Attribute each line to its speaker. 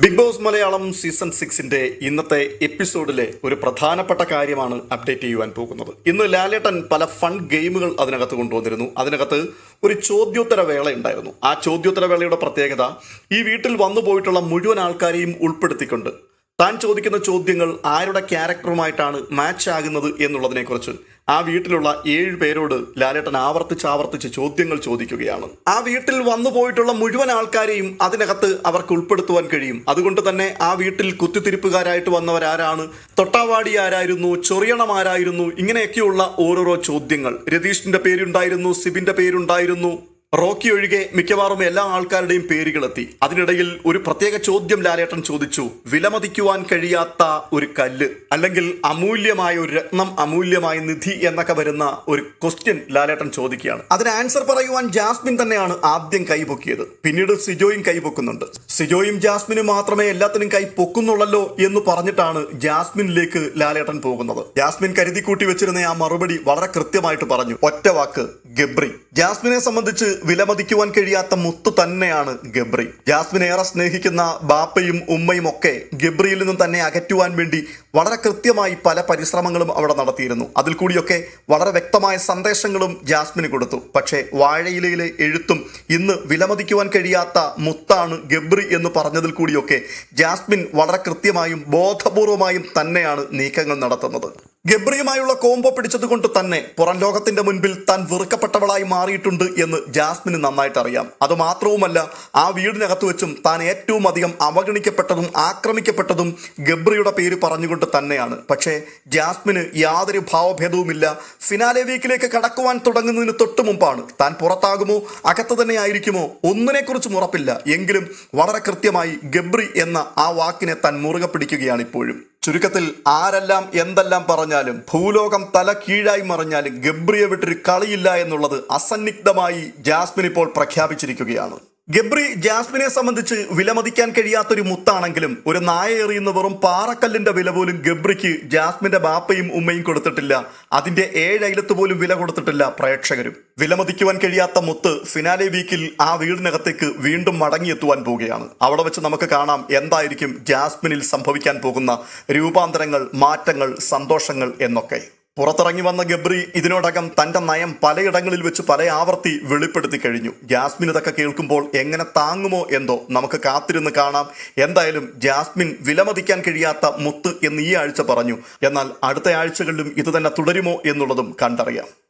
Speaker 1: Big Boss Malayalam season സിക്സിന്റെ ഇന്നത്തെ എപ്പിസോഡിലെ ഒരു പ്രധാനപ്പെട്ട കാര്യമാണ് അപ്ഡേറ്റ് ചെയ്യുവാൻ പോകുന്നത്. ഇന്ന് ലാലേട്ടൻ പല ഫൺ ഗെയിമുകൾ അതിനകത്ത് കൊണ്ടുവന്നിരുന്നു. അതിനകത്ത് ഒരു ചോദ്യോത്തര വേള ഉണ്ടായിരുന്നു. ആ ചോദ്യോത്തര വേളയുടെ പ്രത്യേകത ഈ വീട്ടിൽ വന്നു പോയിട്ടുള്ള മുഴുവൻ ആൾക്കാരെയും ഉൾപ്പെടുത്തിക്കൊണ്ട് താൻ ചോദിക്കുന്ന ചോദ്യങ്ങൾ ആരുടെ ക്യാരക്ടറുമായിട്ടാണ് മാച്ച് ആകുന്നത് എന്നുള്ളതിനെക്കുറിച്ച് ആ വീട്ടിലുള്ള ഏഴ് പേരോട് ലാലേട്ടൻ ആവർത്തിച്ച് ആവർത്തിച്ച് ചോദ്യങ്ങൾ ചോദിക്കുകയാണ്. ആ വീട്ടിൽ വന്നു പോയിട്ടുള്ള മുഴുവൻ ആൾക്കാരെയും അതിനകത്ത് അവർക്ക് ഉൾപ്പെടുത്തുവാൻ കഴിയും. അതുകൊണ്ട് തന്നെ ആ വീട്ടിൽ കുത്തിത്തിരിപ്പുകാരായിട്ട് വന്നവരാരാണ്? തൊട്ടാവാടി ആരായിരുന്നു? ചൊറിയണമാരായിരുന്നു ഇങ്ങനെയൊക്കെയുള്ള ഓരോരോ ചോദ്യങ്ങൾ. രതീഷിന്റെ പേരുണ്ടായിരുന്നു സിബിന്റെ പേരുണ്ടായിരുന്നു. റോക്കി ഒഴികെ മിക്കവാറും എല്ലാ ആൾക്കാരുടെയും പേരുകളെത്തി. അതിനിടയിൽ ഒരു പ്രത്യേക ചോദ്യം ലാലേട്ടൻ ചോദിച്ചു. വിലമതിക്കുവാൻ കഴിയാത്ത ഒരു കല്ല് അല്ലെങ്കിൽ അമൂല്യമായ ഒരു രത്നം അമൂല്യമായ നിധി എന്നൊക്കെ വരുന്ന ഒരു ക്വസ്റ്റ്യൻ ലാലേട്ടൻ ചോദിക്കുകയാണ്. അതിന് ആൻസർ പറയുവാൻ ജാസ്മിൻ തന്നെയാണ് ആദ്യം കൈപൊക്കിയത് പിന്നീട് സിജോയും കൈപൊക്കുന്നുണ്ട് സിജോയും ജാസ്മിനും മാത്രമേ എല്ലാത്തിനും കൈ പൊക്കുന്നുള്ളല്ലോ എന്ന് പറഞ്ഞിട്ടാണ് ജാസ്മിനിലേക്ക് ലാലേട്ടൻ പോകുന്നത്. ജാസ്മിൻ കരുതി കൂട്ടി വെച്ചിരുന്ന ആ മറുപടി വളരെ കൃത്യമായിട്ട് പറഞ്ഞു. ഒറ്റ വാക്ക് ഗബ്രി. ജാസ്മിനെ സംബന്ധിച്ച് വിലമതിക്കുവാൻ കഴിയാത്ത മുത്തു തന്നെയാണ് ഗബ്രി. ജാസ്മിൻ ഏറെ സ്നേഹിക്കുന്ന ബാപ്പയും ഉമ്മയും ഒക്കെ ഗബ്രിയിൽ നിന്നും തന്നെ അകറ്റുവാൻ വേണ്ടി വളരെ കൃത്യമായി പല പരിശ്രമങ്ങളും അവിടെ നടത്തിയിരുന്നു. അതിൽ കൂടിയൊക്കെ വളരെ വ്യക്തമായ സന്ദേശങ്ങളും ജാസ്മിന് കൊടുത്തു. പക്ഷേ വാഴയിലയിലെ എഴുത്തും ഇന്ന് വിലമതിക്കുവാൻ കഴിയാത്ത മുത്താണ് ഗബ്രി എന്ന് പറഞ്ഞതിൽ കൂടിയൊക്കെ ജാസ്മിൻ വളരെ കൃത്യമായും ബോധപൂർവമായും തന്നെയാണ് നീക്കങ്ങൾ നടത്തുന്നത്. ഗബ്രിയുമായുള്ള കോംബോ പിടിച്ചതുകൊണ്ട് തന്നെ പുറം ലോകത്തിന്റെ മുൻപിൽ താൻ വെറുക്കപ്പെട്ടവളായി മാറിയിട്ടുണ്ട് എന്ന് ജാസ്മിന് നന്നായിട്ട് അറിയാം. അത് മാത്രവുമല്ല ആ വീടിനകത്ത് വെച്ചും താൻ ഏറ്റവും അധികം അവഗണിക്കപ്പെട്ടതും ആക്രമിക്കപ്പെട്ടതും ഗബ്രിയുടെ പേര് പറഞ്ഞുകൊണ്ട് തന്നെയാണ്. പക്ഷേ ജാസ്മിന് യാതൊരു ഭാവഭേദവുമില്ല. ഫിനാലെ വീക്കിലേക്ക് കടക്കുവാൻ തുടങ്ങുന്നതിന് തൊട്ടു മുമ്പാണ്. താൻ പുറത്താകുമോ അകത്ത് തന്നെ ആയിരിക്കുമോ ഒന്നിനെക്കുറിച്ചും ഉറപ്പില്ല. എങ്കിലും വളരെ കൃത്യമായി ഗബ്രി എന്ന ആ വാക്കിനെ താൻ മുറുകെ പിടിക്കുകയാണ് ഇപ്പോഴും. ചുരുക്കത്തിൽ ആരെല്ലാം എന്തെല്ലാം പറഞ്ഞാലും ഭൂലോകം തല കീഴായി മറിഞ്ഞാലും ഗബ്രിയെ വിട്ടൊരു കളിയില്ല എന്നുള്ളത് അസന്നിഗ്ധമായി ജാസ്മിൻ ഇപ്പോൾ പ്രഖ്യാപിച്ചിരിക്കുകയാണ്. ഗബ്രി ജാസ്മിനെ സംബന്ധിച്ച് വിലമതിക്കാൻ കഴിയാത്തൊരു മുത്താണെങ്കിലും ഒരു നായ എറിയുന്ന വെറും പാറക്കല്ലിന്റെ വില പോലും ഗബ്രിക്ക് ജാസ്മിന്റെ ബാപ്പയും ഉമ്മയും കൊടുത്തിട്ടില്ല. അതിന്റെ ഏഴയിലത്ത് പോലും വില കൊടുത്തിട്ടില്ല പ്രേക്ഷകരും. വിലമതിക്കുവാൻ കഴിയാത്ത മുത്ത് ഫിനാലെ വീക്കിൽ ആ വീടിനകത്തേക്ക് വീണ്ടും മടങ്ങിയെത്തുവാൻ പോവുകയാണ്. അവിടെ വെച്ച് നമുക്ക് കാണാം എന്തായിരിക്കും ജാസ്മിനിൽ സംഭവിക്കാൻ പോകുന്ന രൂപാന്തരങ്ങൾ മാറ്റങ്ങൾ സന്തോഷങ്ങൾ എന്നൊക്കെ. പുറത്തിറങ്ങി വന്ന ഗബ്രി ഇതിനോടകം തന്റെ നയം പലയിടങ്ങളിൽ വെച്ച് പല ആവർത്തി വെളിപ്പെടുത്തി കഴിഞ്ഞു. ജാസ്മിൻ ഇതൊക്കെ കേൾക്കുമ്പോൾ എങ്ങനെ താങ്ങുമോ എന്തോ നമുക്ക് കാത്തിരുന്ന് കാണാം. എന്തായാലും ജാസ്മിൻ വിലമതിക്കാൻ കഴിയാത്ത മുത്ത് എന്ന് ഈ ആഴ്ച പറഞ്ഞു. എന്നാൽ അടുത്ത ആഴ്ചകളിലും ഇത് തന്നെ തുടരുമോ എന്നുള്ളതും കണ്ടറിയാം.